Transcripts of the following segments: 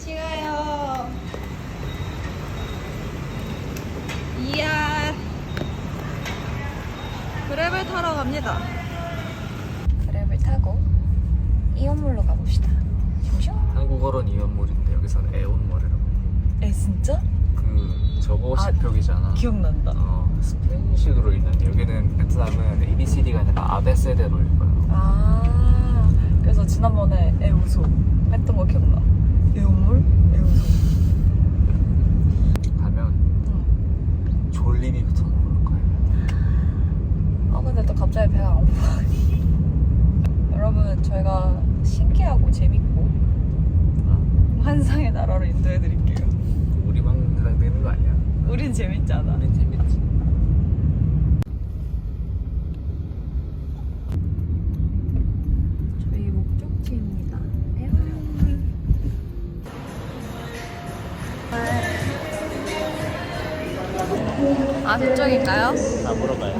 찍어요. 이야. 그랩을 타러 갑니다. 그랩을 타고 이온몰로 가봅시다. 슝슝. 한국어로는 이원몰인데 여기서는 에온몰이라고. 에 진짜? 그 저거 아, 시표기잖아. 기억난다. 어, 스페인식으로 읽는데 여기는 베트남은 ABCD가 아니라 아베세데로 읽어요. 아 그래서 지난번에 에우소 했던 거 기억나? 에우몰? 에우소. 가면 응. 졸리비부터 먹을 거예요. 아 근데 또 갑자기 배가 안 고파. 여러분 저희가 신기하고 재밌고 환상의 나라로 인도해드릴게요. 우리만 해당되는 거 아니야? 우린 재밌잖아. 우린 재밌 저쪽인가요? 다 물어봐요.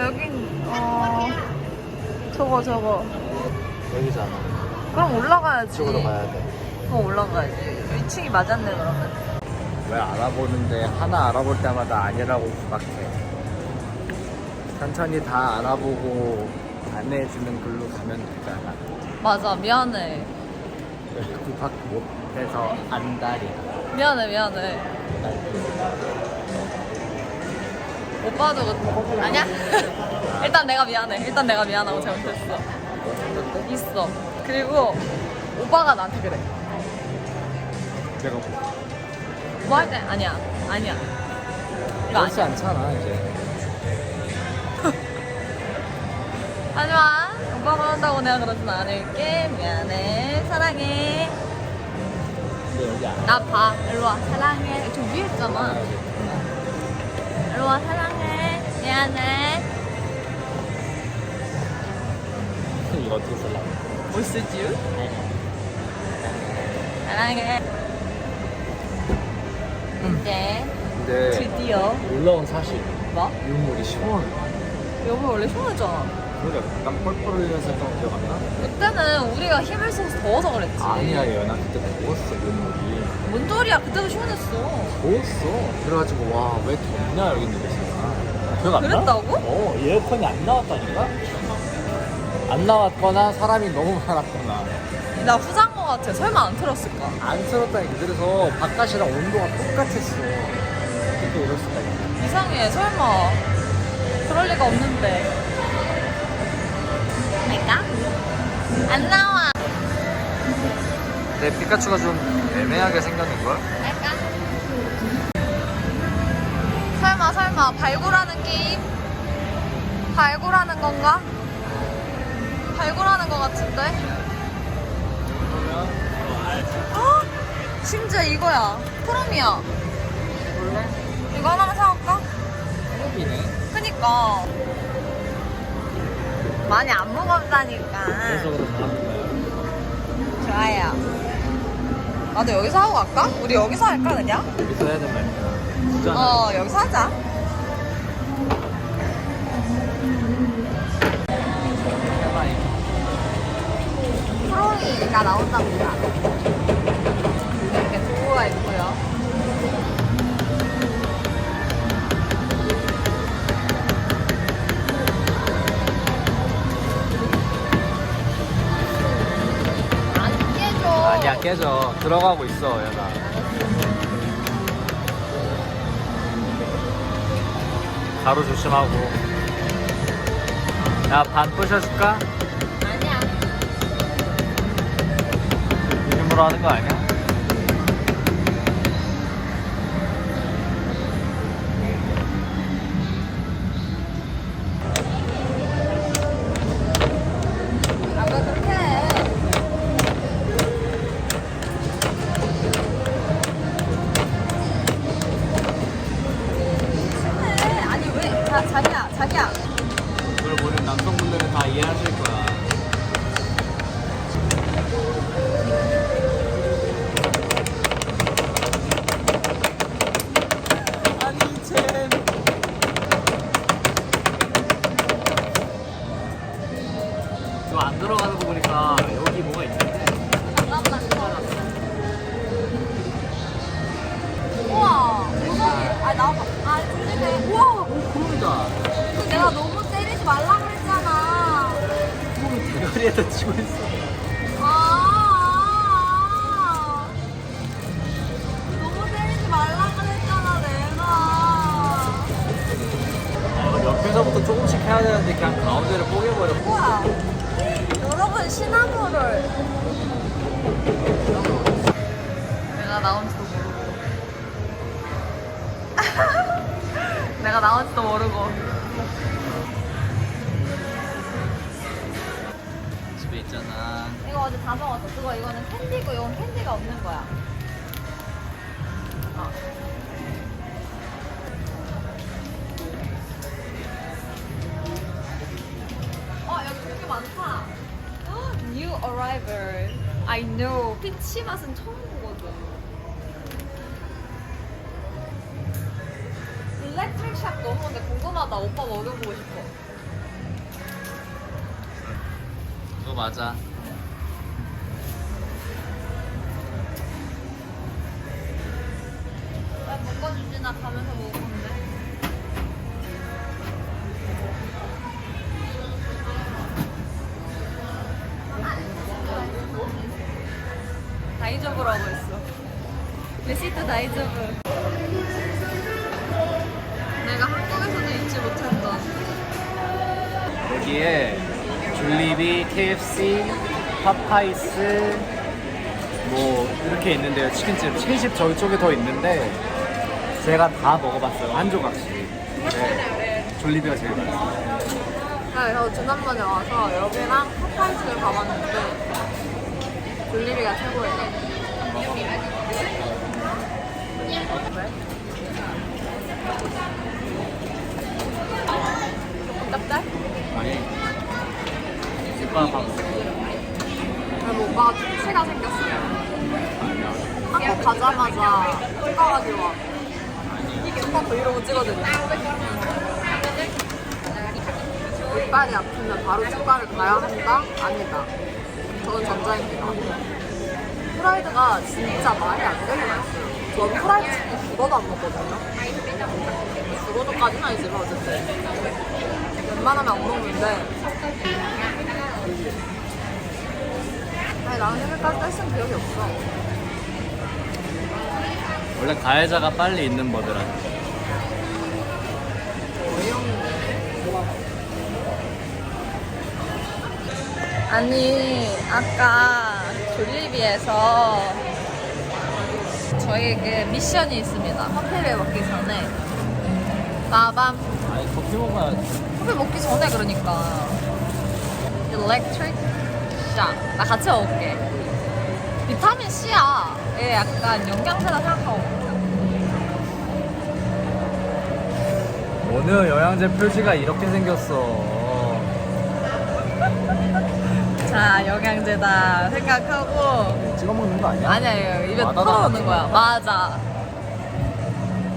여긴 어 저거 저거. 여기잖아. 그럼 올라가야지. 이쪽으로 가야 돼. 그럼 올라가야지. 위층이 맞았네 그러면. 왜 알아보는데 하나 알아볼 때마다 아니라고 구박해. 천천히 다 알아보고 안내해주는 글로 가면 되잖아. 맞아 미안해. 왜 구박 못해서 안달이야. 미안해 미안해. 오빠도 그- 아니야? 일단 내가 미안해. 일단 내가 미안하고 잘못했어. 있어. 그리고 오빠가 나한테 그래. 내가 뭐 뭐 할 때 아니야 아니야. 이거 그렇지 아니야. 않잖아 이제. 하지만 오빠가 한다고 내가 그러진 않을게. 미안해. 사랑해. 근데 여기 안나 봐. 일로 와. 사랑해. 저 위에 있잖아. 일로 와. 사랑해. 미안해. 이거 어떻게 쓸라? 뭐 쓰지? 사랑해. 이제 근데 드디어 놀라운 사실 뭐? 유물이 시원. 여기 원래 시원했잖아. 우리가 땀 뻘뻘 흘리면서 했던 거 기억 안 나? 그때는 우리가 힘을 써서 더워서 그랬지. 아니야 얘나 그때 더웠어 유물이. 뭔 소리야? 그때도 시원했어. 더웠어. 그래가지고 와 왜 덥냐 여기 데서. 기억 안 나? 그랬다고? 어 에어컨이 안 나왔다니까? 안 나왔거나 사람이 너무 많았거나 나 후자인 것 같아. 설마 안 틀었을까? 안 틀었다니까 그래서 바깥이랑 온도가 똑같았어 어떻게 이럴 수가 있냐 이상해. 설마. 그럴 리가 없는데. 내가? 안 나와. 내 피카츄가 좀 애매하게 생겼는걸? 내가? 설마 설마 발굴하는 게임? 발굴하는 건가? 발굴하는 것 같은데? 헉! 심지어 이거야. 프롬이야. 이거 하나만 사올까? 호흡이네 그니까. 많이 안. 그래서 사람인가요? 좋아요. 나도 여기서 하고 갈까? 우리 여기서 할까, 그냥? 여기서 해야 부자는 어, 여기서 하자. 나온답니다. 이 들어가고 있어 연아 가로 조심하고 야반 부셔줄까? 아니야. 일부러 하는 거 아니야? 소나무를. 내가 나온지도 모르고. 내가 나온지도 모르고. 집에 있잖아. 이거 어제 다 먹었어. 그거 이거는 캔디고 이건 캔디가 없는 거야. Arrival. I know. 피치 맛은 처음 보거든. 일렉트릭 샵 너무 근데 궁금하다. 오빠 먹여보고 싶어. 그거 맞아. 왜 먹어주지? 나 가면서 먹을 건데. 다이저브. 내가 한국에서는 잊지 못한다. 여기에 졸리비, KFC, 파파이스 뭐 이렇게 있는데요. 치킨집, 치킨집 저쪽에 더 있는데 제가 다 먹어봤어요. 한 조각씩. 네. 졸리비가 제일 맛있어요. 네, 저 지난번에 와서 여기랑 파파이스를 가봤는데 졸리비가 최고예요. 아니. 밥 그리고 오빠가 충치가 생겼어요. 한국 가자마자 가기로 와. 오빠 브이로그 찍어드려. 이빨이 아프면 바로 치과를 가야 한다? 아니다. 저는 전자입니다. 프라이드가 진짜 말이 안 되게 맛있어요. 저는 프라이드 치킨 죽어도 안 먹거든요. 죽어도까지는 아니지만 어쨌든. 웬만하면 안 먹는데. 아니 나는 여기까지 떼쓴 기억이 없어. 원래 가해자가 빨리 있는 버드라. 아니 아까 졸리비에서 저희에게 미션이 있습니다. 커피를 먹기 전에 빠밤 아니 커피 먹어야지. 커피 먹기 전에 그러니까 Electric Shock 나 같이 먹을게. 비타민 C야. 얘 약간 영양제다 생각하고. 오늘 영양제 표지가 이렇게 생겼어. 자 영양제다 생각하고 찍어 먹는 거 아니야? 아니야 이거 입에 와다다 털어놓는 거야 맞아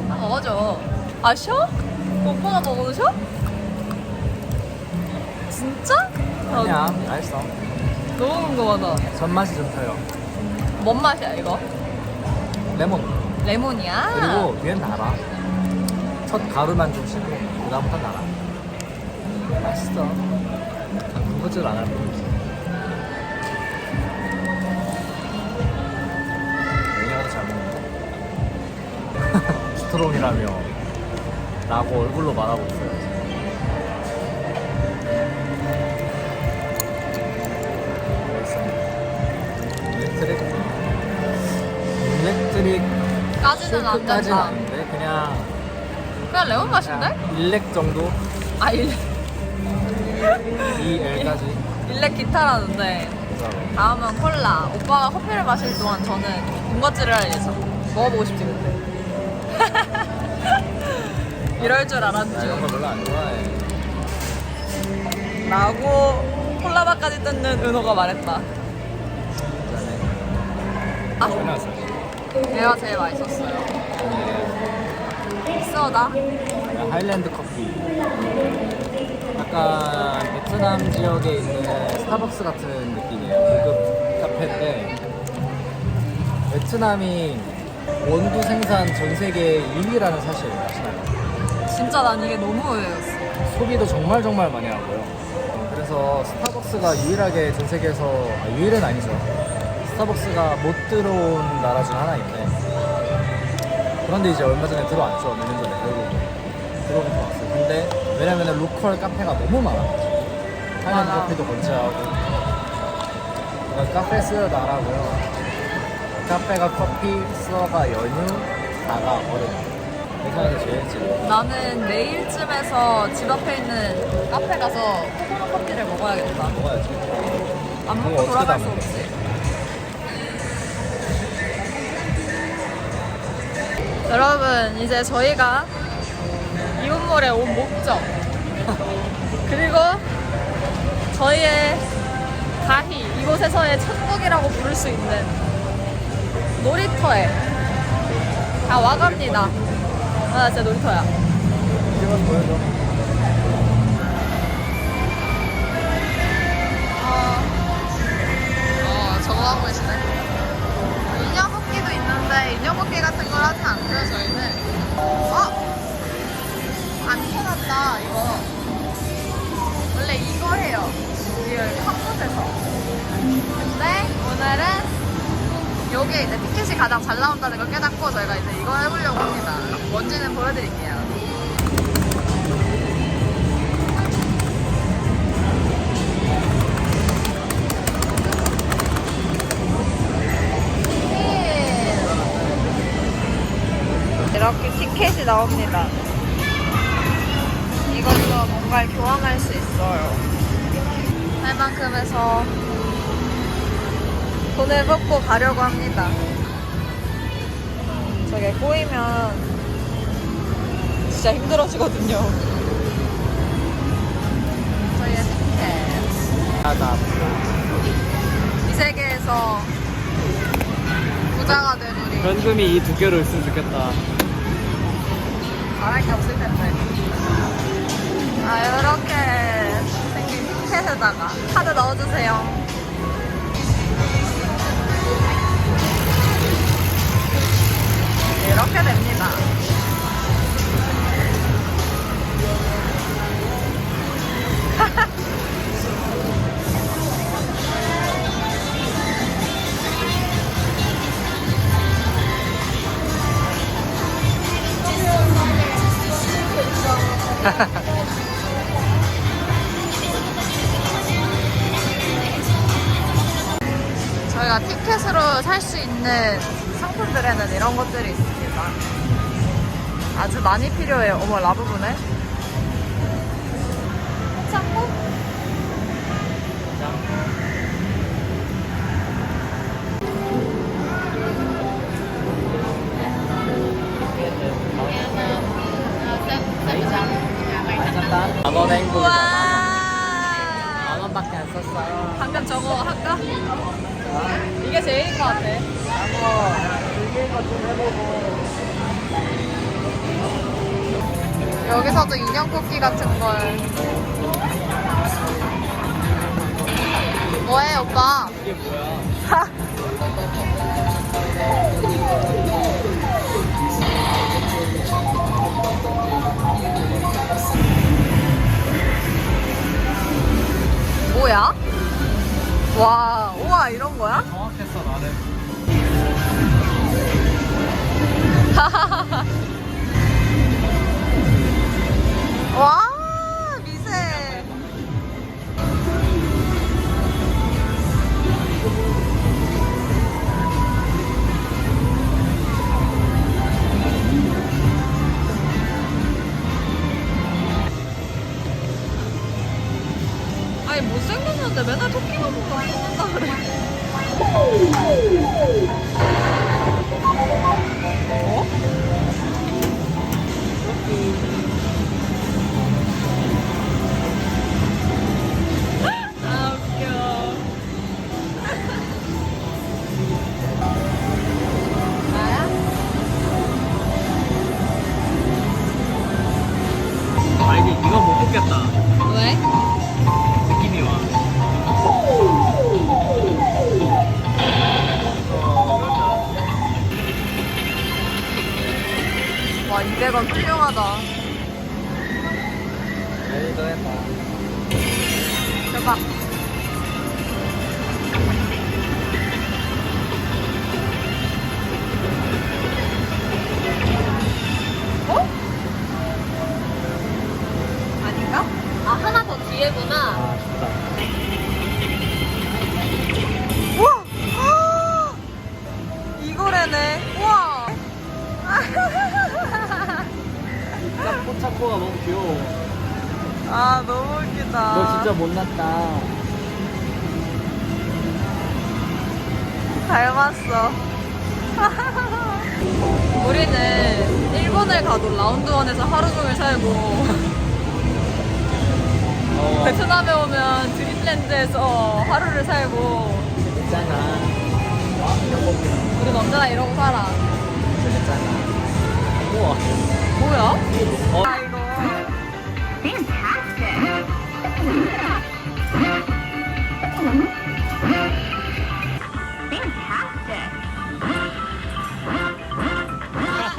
아 먹어줘 아 쉬어? 오빠가 먹어도 쉬어? 진짜? 아, 아니야, 맛있어. 너무 궁금하다 전맛이 좀 펴요. 뭔 맛이야 이거? 레몬. 레몬이야? 그리고 위엔 달아. 첫 가루만 좀 씻고 그다음부터 달아. 맛있어. 군것질 안할 뿐이지. 스트롱이라며 라고 얼굴로 말하고 있어요. 일렉트릭 일렉트릭 까지는 안 실크까지는 된다. 아닌데 그냥 그냥 레몬 맛인데? 그냥 일렉 정도? 아 일, EL까지. 일렉 기타라는데 다음은 콜라. 오빠가 커피를 마실 동안 저는 군것질을 할 예정. 먹어보고 싶지 근데 이럴 줄 나 이런 거 알았죠 별로 안 좋아해. 라고 콜라바까지 뜯는 은호가 말했다. 아. 왔어 얘가 제일 맛있었어요. 써다. 하일랜드 커피. 약간 베트남 지역에 있는 스타벅스 같은 느낌이에요. 고급 카페인데 베트남이 원두 생산 전 세계 1위라는 사실 아시나요? 진짜 난 이게 너무 의외였어 소비도 정말 정말 많이 하고요. 그래서 스타벅스가 유일하게 전 세계에서 아, 유일은 아니죠. 스타벅스가 못 들어온 나라 중 하나인데 그런데 이제 얼마 전에 들어왔죠. 몇 년 전에 결국 들어오긴 들어왔어요. 근데 왜냐면 로컬 카페가 너무 많아가지고 하이랜드 맞아. 커피도 건재하고 그러니까 카페 쓰여도 안 하고요. 카페가 커피, 수어가 연유, 다가 어른 부산에서 제일 찌 나는 내일쯤에서 집 앞에 있는 카페 가서 코코넛 커피를 먹어야겠다. 먹어야지. 안 그거 먹고 어떻게 돌아갈 수 없지. 여러분, 이제 저희가 이웃몰에 온 목적 그리고 저희의 가히 이곳에서의 천국이라고 부를 수 있는 놀이터에 다 와갑니다. 아, 나 진짜 놀이터야. 어, 어, 저거 하고 계시네. 인형 뽑기도 있는데 인형 뽑기 같은 걸 하진 않고요, 저희는. 어? 안 편한다, 이거. 원래 이거 해요. 한 곳에서. 근데 오늘은 여기에 이제 티켓이 가장 잘 나온다는 걸 깨닫고 저희가 이제 이거 해보려고 합니다. 뭔지는 보여드릴게요. 이렇게 티켓이 나옵니다. 이걸로 뭔가를 교환할 수 있어요. 할 만큼 해서 돈을 뽑고 가려고 합니다. 저게 꼬이면 진짜 힘들어지거든요. 저희의 티켓. 하다. 이 세계에서 부자가 된 우리. 현금이 이 두 개로 있으면 좋겠다. 말할 게 없을 텐데. 아, 이렇게 생긴 티켓에다가 카드 넣어주세요. 이렇게 됩니다. 저희가 티켓으로 살 수 있는 상품들에는 이런 것들이 있 습니다. 아주 많이 필요해요. 어머, 라부부네. 짬뽕? 만원. 우와! 만 원밖에 안 썼어요. 방금 저거 할까? 이게 제일인 것 같아. 것좀 해보고. 여기서도 인형 뽑기 같은 걸. 뭐해, 오빠? 이게 뭐야? 뭐야? 와, 우와, 이런 거야? 정확했어 나는. 와, 미세. 아니 못생겼는데 맨날 토끼만 보고 안 뽑는다 그래. 가도 라운드원에서 하루 종일 살고 어, 베트남에 오면 드림랜드에서 하루를 살고 보면 우리 언제나 이러고 살아. 재밌잖아. 우와. 뭐야? 어, 아 이거 아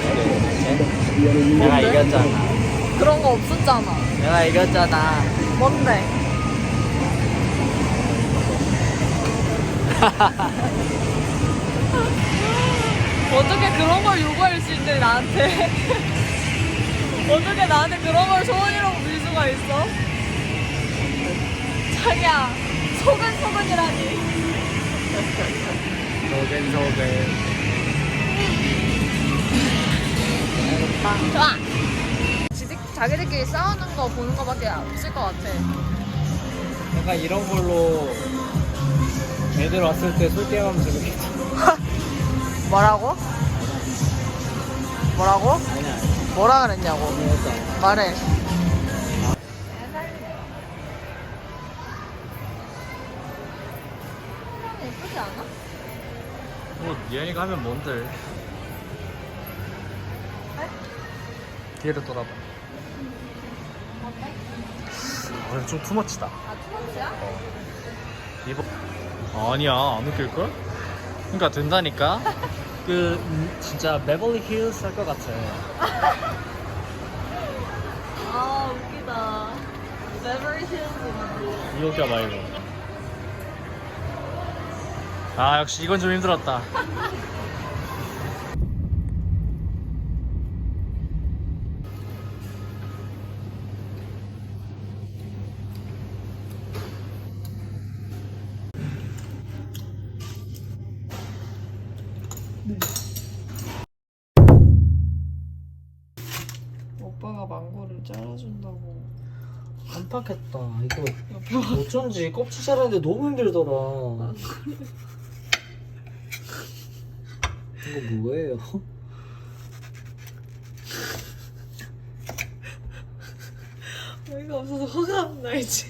들어주게. 내가 이겼잖아. 그런 거 없었잖아. 내가 이겼잖아. 뭔데? 어떻게 그런 걸 요구할 수 있는데 나한테? 어떻게 나한테 그런 걸 소원이라고 빌 수가 있어? 자기야 소근소근이라니 소겐소겐. 좋아 지들, 자기들끼리 싸우는 거 보는 거밖에 없을 것 같아 약간 이런 걸로 애들 왔을 때 솔게임하면 재밌겠지. 뭐라고? 뭐라고? 아니야. 뭐라 그랬냐고 재밌었잖아. 말해 예쁘지 않아? 뭐 미연이가 하면 뭔들. 뒤를 돌아봐. 아, 좀 투머치다. 아 투머치야? 이거 아니야 안 웃길걸? 그러니까 된다니까 그 음, 진짜 베벌리 힐스 할 것 같아 아 웃기다 베버리 힐즈 이호가 말고 아 역시 이건 좀 힘들었다 깜빡했다. 이거 어쩐지 껍질 자르는데 너무 힘들더라. 이거 뭐예요? 어이가 없어서 화가 안 나지